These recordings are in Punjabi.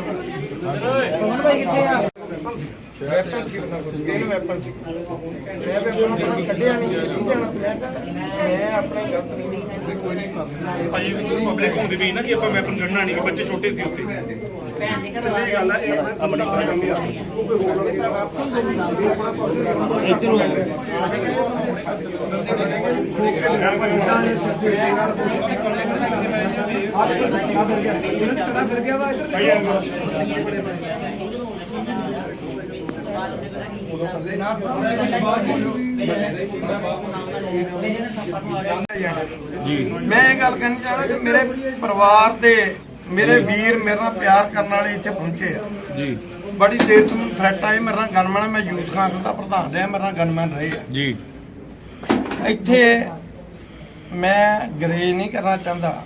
ਕੌਣ ਭਾਈ ਕਿੱਥੇ ਆ ਵੈਪਨ ਸੀ ਉਹਨਾਂ ਕੋਲ ਤਿੰਨ ਵੈਪਨ ਸੀ ਮੈਂ ਵੀ। ਉਹਨਾਂ ਕੋਲ ਕੱਢਿਆ ਨਹੀਂ ਠੀਕ ਹੈ ਨਾ ਮੈਂ ਆਪਣਾ ਗਲਤ ਨਹੀਂ ਕੋਈ ਨਹੀਂ ਭਾਜੀ ਪਬਲਿਕ ਹੁੰਦੀ ਵੀ ਨਾ ਕਿ ਆਪਾਂ ਵੈਪਨ ਕੱਢਣਾ ਨਹੀਂ ਕਿ ਬੱਚੇ ਛੋਟੇ ਸੀ ਉੱਥੇ। ਸਹੀ ਗੱਲ ਹੈ ਇਹ ਆਪਣੀ ਕੰਮ ਆ ਮੈਂ ਇਹ ਗੱਲ ਕਹਿਣੀ ਚਾਹਣਾ ਕਿ ਮੇਰੇ ਪਰਿਵਾਰ ਦੇ ਮੇਰੇ ਵੀਰ ਮੇਰੇ ਨਾਲ ਪਿਆਰ ਕਰਨ ਵਾਲੇ ਇੱਥੇ ਪਹੁੰਚੇ ਆ। ਜੀ। ਬੜੀ ਦੇਰ ਤੋਂ ਥ੍ਰੈਟ ਆਈ ਮੇਰੇ ਨਾਲ ਗਨਮੈਨ ਮੈਂ ਯੂਥ ਕਾਂਗਰਸ ਦਾ ਪ੍ਰਧਾਨ ਰਿਹਾ ਮੇਰੇ ਨਾਲ ਗਨਮੈਨ ਰਹੇ ਆ। ਜੀ। ਇੱਥੇ ਮੈਂ ਗਰੇਜ ਨਹੀਂ ਕਰਨਾ ਚਾਹੁੰਦਾ।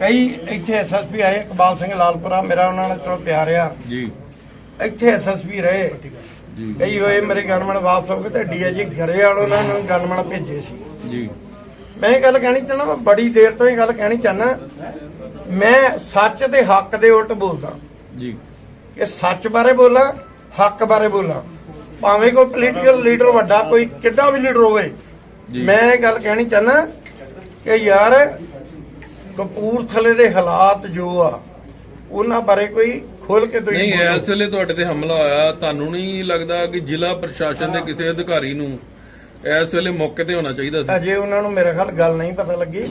ਕਈ ਇੱਥੇ ਐਸਐਸਪੀ ਆਏ ਇਕਬਾਲ ਸਿੰਘ ਲਾਲਪੁਰਾ ਮੇਰਾ ਉਹਨਾਂ ਨਾਲ ਚਲੋ ਪਿਆਰ ਆ ਜੀ। ਇੱਥੇ ਐਸਐਸਪੀ ਰਹੇ। ਜੀ। ਕਈ ਹੋਏ ਮੇਰੇ ਗਨਮੈਨ ਵਾਪਸ ਹੋ ਗਏ ਤੇ ਡੀਆਈਜੀ ਘਰੇ ਵਾਲ ਉਹਨਾਂ ਨੂੰ ਗਨਮੈਨ ਭੇਜੇ ਸੀ। ਜੀ। ਮੈਂ ਇਹ ਗੱਲ ਕਹਿਣੀ ਚਾਹਨਾ ਮੈਂ ਬੜੀ ਦੇਰ ਤੋਂ ਇਹ ਗੱਲ ਕਹਿਣੀ ਚਾਹਨਾ ਮੈਂ ਸੱਚ ਤੇ ਹੱਕ ਦੇ ਉਲਟ ਬੋਲਦਾ। ਜੀ। ਕਿ ਸੱਚ ਬਾਰੇ ਬੋਲਾਂ ਹੱਕ ਬਾਰੇ ਬੋਲਾਂ। ਭਾਵੇਂ ਕੋਈ ਪੋਲੀਟੀਕਲ ਲੀਡਰ ਵੱਡਾ ਕੋਈ ਕਿੱਡਾ ਵੀ ਲੀਡਰ ਹੋਵੇ। ਮੈਂ ਇਹ ਗੱਲ ਕਹਿਣੀ ਚਾਹਨਾ ਕਿ ਯਾਰ ਕਪੂਰਥਲੇ ਦੇ ਹਾਲਾਤ ਜੋ ਆ ਉਹਨਾਂ ਬਾਰੇ ਕੋਈ ਖੋਲ ਕੇ ਤੁਸੀਂ ਨਹੀਂ। ਇਸ ਵੇਲੇ ਤੁਹਾਡੇ ਤੇ ਹਮਲਾ ਹੋਇਆ ਤੁਹਾਨੂੰ ਨਹੀਂ ਲੱਗਦਾ ਕਿ ਜ਼ਿਲ੍ਹਾ ਪ੍ਰਸ਼ਾਸਨ ਦੇ ਕਿਸੇ ਅਧਿਕਾਰੀ ਨੂੰ ਇਸ ਵੇਲੇ ਮੌਕੇ ਤੇ ਹੋਣਾ ਚਾਹੀਦਾ ਸੀ? ਅਜੇ ਉਹਨਾਂ ਨੂੰ ਮੇਰੇ ਖਿਆਲ ਗੱਲ ਨਹੀਂ ਪਤਾ ਲੱਗੀ।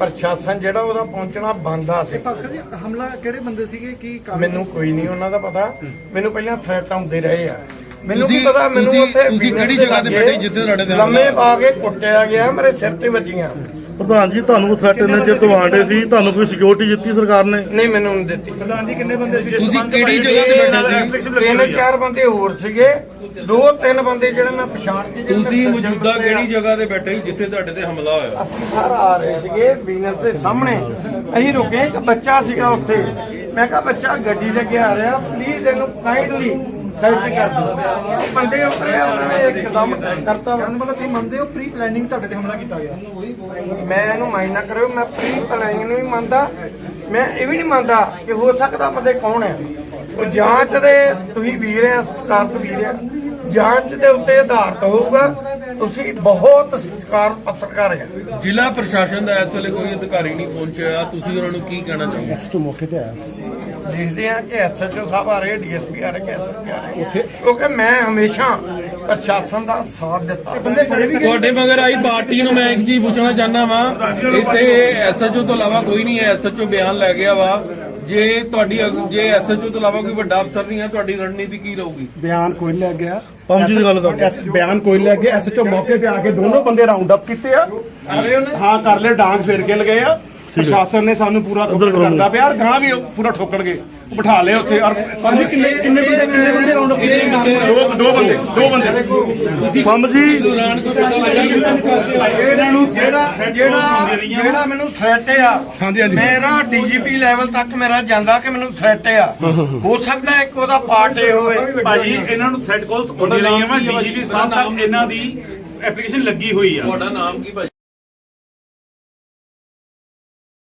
ਪ੍ਰਸ਼ਾਸਨ ਜਿਹੜਾ ਉਹਦਾ ਪਹੁੰਚਣਾ ਬੰਦਾ ਸੀ। ਭਾਸਕਰ ਜੀ ਹਮਲਾ ਕਿਹੜੇ ਬੰਦੇ ਸੀਗੇ? ਕੀ ਕਾਰਨ? ਮੈਨੂੰ ਕੋਈ ਨਹੀਂ ਉਹਨਾਂ ਦਾ ਪਤਾ। ਮੈਨੂੰ ਪਹਿਲਾਂ ਥ੍ਰੈਟ ਆਉਂਦੇ ਰਹੇ ਆ। ਮੈਨੂੰ ਕੀ ਪਤਾ ਮੈਨੂੰ ਉੱਥੇ ਤੁਸੀਂ ਕਿਹੜੀ ਦੇ ਜਗ੍ਹਾ ਤੇ ਬੈਠੇ ਜਿੱਥੇ ਤੁਹਾਡੇ ਤੇ ਲੰਮੇ ਪਾ ਕੇ ਕੁੱਟਿਆ ਗਿਆ ਮੇਰੇ ਸਿਰ ਤੇ ਵੱਜੀਆਂ। ਪ੍ਰਧਾਨ ਜੀ ਤੁਹਾਨੂੰ ਥ੍ਰੈਟ ਨੇ ਜੇ ਤੁਹਾਡੇ ਸੀ? ਤੁਹਾਨੂੰ ਕੋਈ ਸਿਕਿਉਰਿਟੀ ਦਿੱਤੀ ਸਰਕਾਰ ਨੇ? ਨਹੀਂ ਮੈਨੂੰ ਨਹੀਂ ਦਿੱਤੀ। ਪ੍ਰਧਾਨ ਜੀ ਕਿੰਨੇ ਬੰਦੇ ਸੀ? ਤੁਸੀਂ ਕਿਹੜੀ ਜਗ੍ਹਾ ਤੇ ਬੈਠੇ ਸੀ? ਤਿੰਨ ਚਾਰ ਬੰਦੇ ਹੋਰ ਸੀਗੇ। ਦੋ ਤਿੰਨ ਬੰਦੇ ਜਿਹੜੇ ਮੈਂ ਪਛਾਣ ਕੇ ਤੁਸੀਂ ਮੌਜੂਦਾ। ਕਿਹੜੀ ਜਗ੍ਹਾ ਤੇ ਬੈਠੇ ਸੀ ਜਿੱਥੇ ਤੁਹਾਡੇ ਤੇ ਹਮਲਾ ਹੋਇਆ? ਅਸੀਂ ਸਰ ਆ ਰਹੇ ਸੀਗੇ ਵੀਨਸ ਦੇ ਸਾਹਮਣੇ। ਅਸੀਂ ਰੁਕੇ ਇੱਕ ਬੱਚਾ ਸੀਗਾ ਉੱਥੇ। ਮੈਂ ਕਿਹਾ ਬੱਚਾ ਗੱਡੀ ਲੈ ਕੇ ਆ ਰਿਹਾ। ਪਲੀਜ਼ ਇਹਨੂੰ ਕਾਈਂਡਲੀ ਸਾਈਡ ਤੇ ਕਰ ਦਿਓ। ਉਹ ਬੰਦੇ ਉਤਰੇ ਉਹਨਾਂ ਨੇ ਇੱਕਦਮ ਕਰਤਾ ਕਹਿੰਦਾ ਮਤਲਬ ਤੁਸੀਂ ਮੰਨਦੇ ਹੋ ਪ੍ਰੀ ਪਲੈਨਿੰਗ ਤੁਹਾਡੇ ਤੇ ਹਮਲਾ ਕੀਤਾ ਗਿਆ? ਮੈਂ ਇਹਨੂੰ ਮਾਈਂਡ ਨਾ ਕਰਿਓ ਮੈਂ ਪ੍ਰੀ ਪਲਾਈਂਗ ਨੂੰ ਵੀ ਮੰਨਦਾ ਮੈਂ ਇਹ ਵੀ ਨਹੀਂ ਮੰਨਦਾ ਕਿ ਹੋ ਸਕਦਾ ਬੰਦੇ ਕੌਣ ਹੈ ਉਹ ਜਾਂਚ ਦੇ ਤੁਸੀਂ ਵੀਰ ਆ ਸਤਿਕਾਰਤ ਵੀਰ ਆ। ਜਾਂਚ ਦੇ ਉੱਤੇ ਆਧਾਰਿਤ ਹੋਊਗਾ ਤੁਸੀਂ ਬਹੁਤ ਸਤਿਕਾਰ ਪੱਤਰਕਾਰ ਆ। ਜ਼ਿਲ੍ਹਾ ਪ੍ਰਸ਼ਾਸਨ ਦਾ ਇਸ ਵੇਲੇ ਕੋਈ ਅਧਿਕਾਰੀ ਨਹੀਂ ਪਹੁੰਚਿਆ। ਤੁਸੀਂ ਉਹਨਾਂ ਨੂੰ ਕੀ ਕਹਿਣਾ ਚਾਹੋਗੇ? ਤੋਂ ਮੌਕੇ ਤੇ ਆਇਆ। ਦੇਖਦੇ ਆ ਕਿ ਐਸਐਚਓ ਸਾਹਿਬ ਆ ਰਹੇ ਡੀਐਸਪੀ ਆ ਰਹੇ ਕਿ ਐਸਐਸਪੀ ਆ ਰਹੇ। ਕਿਉਂਕਿ ਮੈਂ ਹਮੇਸ਼ਾ ਪ੍ਰਸ਼ਾਸਨ ਦਾ ਸਾਥ ਦਿੱਤਾ। ਤੁਹਾਡੇ ਮਗਰ ਆਈ ਪਾਰਟੀ ਨੂੰ ਮੈਂ ਇੱਕ ਚੀਜ਼ ਪੁੱਛਣਾ ਚਾਹੁੰਦਾ ਵਾਂ ਇੱਥੇ ਐਸਐਚਓ ਤੋਂ ਇਲਾਵਾ ਕੋਈ ਨਹੀਂ ਹੈ ਐਸਐਚਓ ਬਿਆਨ ਲੈ ਗਿਆ ਵਾ। ਜੇ ਤੁਹਾਡੀ ਜੇ ਐਸਐਚਓ ਤੋਂ ਇਲਾਵਾ ਕੋਈ ਵੱਡਾ ਅਫਸਰ ਨਹੀਂ ਹੈ ਤੁਹਾਡੀ ਰਣਨੀਤੀ ਕੀ ਰਹੂਗੀ? ਬਿਆਨ ਕੋਈ ਲੈ ਗਿਆ। ਪੰਜ ਦੀ ਗੱਲ ਕਰ। ਬਿਆਨ ਕੋਈ ਲੈ ਗਿਆ। ਐਸਐਚਓ ਮੌਕੇ ਤੇ ਆ ਕੇ ਦੋਨੋਂ ਬੰਦੇ ਰਾਉਂਡ ਅਪ ਕੀਤੇ ਆ। ਹਾਂ ਕਰ ਲੈ ਡਾਂਗ ਫੇਰ ਕੇ ਲਗਏ ਆ। ਪ੍ਰਸ਼ਾਸਨ ਨੇ ਸਾਨੂੰ ਪੂਰਾ ਕਰਦਾ ਪਿਆ ਔਰ ਗਾਂ ਵੀ ਉਹ ਪੂਰਾ ਠੋਕਣਗੇ। ਬਿਠਾ ਲਏ ਉੱਥੇ ਔਰ ਪੰਜ ਕਿੰਨੇ ਕਿੰਨੇ ਬੰਦੇ ਕਿੰਨੇ ਬੰਦੇ ਰਾਉਂਡ ਅਪ ਕੀਤੇ ਦੋ ਦੋ ਬੰਦੇ ਦੋ ਬੰਦੇ। ਪੰਮ ਜੀ। ਇਹਨਾਂ ਨੂੰ ਜਿਹੜਾ ਜਿਹੜਾ ਜਿਹੜਾ ਮੈਨੂੰ ਥ੍ਰੈਟ ਆ ਹਾਂਜੀ, ਹਾਂਜੀ। ਮੇਰਾ ਡੀਜੀਪੀ ਲੈਵਲ ਤੱਕ ਮੇਰਾ ਜਾਂਦਾ ਕਿ ਮੈਨੂੰ ਥ੍ਰੈਟ ਆ। ਹੋ ਸਕਦਾ ਇੱਕ ਉਹਦਾ ਪਾਰਟ ਇਹ ਹੋਵੇ। ਭਾਜੀ ਇਹਨਾਂ ਨੂੰ ਥ੍ਰੈਡ ਕਾਲਸ ਆਉਂਦੀ ਰਹੀਆਂ ਵਾ। ਡੀਜੀਪੀ ਸਾਹਿਬ ਤੱਕ ਇਹਨਾਂ ਦੀ ਐਪਲੀਕੇਸ਼ਨ ਲੱਗੀ ਹੋਈ ਆ। ਤੁਹਾਡਾ ਨਾਮ ਕੀ ਭਾਈ